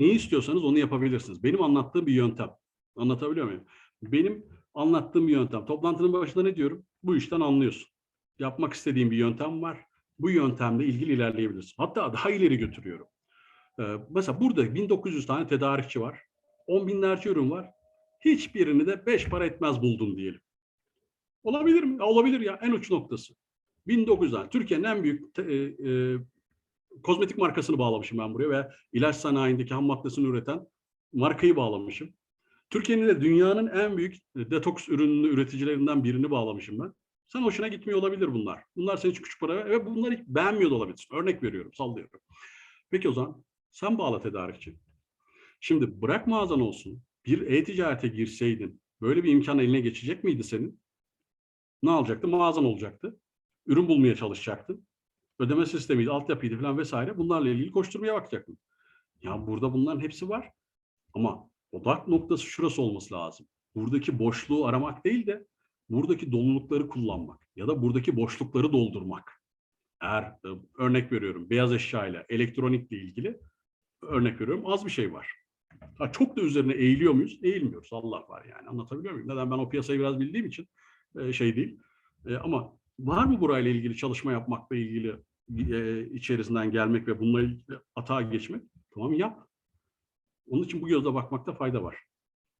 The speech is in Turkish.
neyi istiyorsanız onu yapabilirsiniz. Benim anlattığım bir yöntem. Anlatabiliyor muyum? Benim anlattığım bir yöntem. Toplantının başında ne diyorum? Bu işten anlıyorsun. Yapmak istediğim bir yöntem var. Bu yöntemle ilgili ilerleyebilirsin. Hatta daha ileri götürüyorum. Ee, mesela burada 1900 tane tedarikçi var. 10 binlerce ürün var. Hiçbirini de 5 para etmez buldum diyelim. Olabilir mi? Olabilir ya. En uç noktası. 1900 tane. Türkiye'nin en büyük te- e, e, kozmetik markasını bağlamışım ben buraya ve ilaç sanayindeki ham maddesini üreten markayı bağlamışım. Türkiye'nin de dünyanın en büyük detoks ürünlü üreticilerinden birini bağlamışım ben. Sen hoşuna gitmiyor olabilir bunlar. Bunlar senin için küçük para ve bunları hiç beğenmiyor da olabilirsin. Örnek veriyorum, sallıyorum. Peki o zaman sen bağla tedarikçi. Şimdi bırak mağazan olsun. Bir e-ticarete girseydin böyle bir imkan eline geçecek miydi senin? Ne olacaktı? Mağazan olacaktı. Ürün bulmaya çalışacaktın. Ödeme sistemiydi, altyapıydı falan vesaire. Bunlarla ilgili koşturmaya bakacaktın. Ya burada bunların hepsi var. Ama odak noktası şurası olması lazım. Buradaki boşluğu aramak değil de buradaki dolulukları kullanmak ya da buradaki boşlukları doldurmak. Eğer e, örnek veriyorum beyaz eşya ile elektronikle ilgili örnek veriyorum az bir şey var. Ha, çok da üzerine eğiliyor muyuz? Eğilmiyoruz. Allah var yani. Anlatabiliyor muyum? Neden? Ben o piyasayı biraz bildiğim için e, şey değil. E, ama var mı burayla ilgili çalışma yapmakla ilgili e, içerisinden gelmek ve bununla atağa geçmek? Tamam yap. Onun için bu gözle bakmakta fayda var.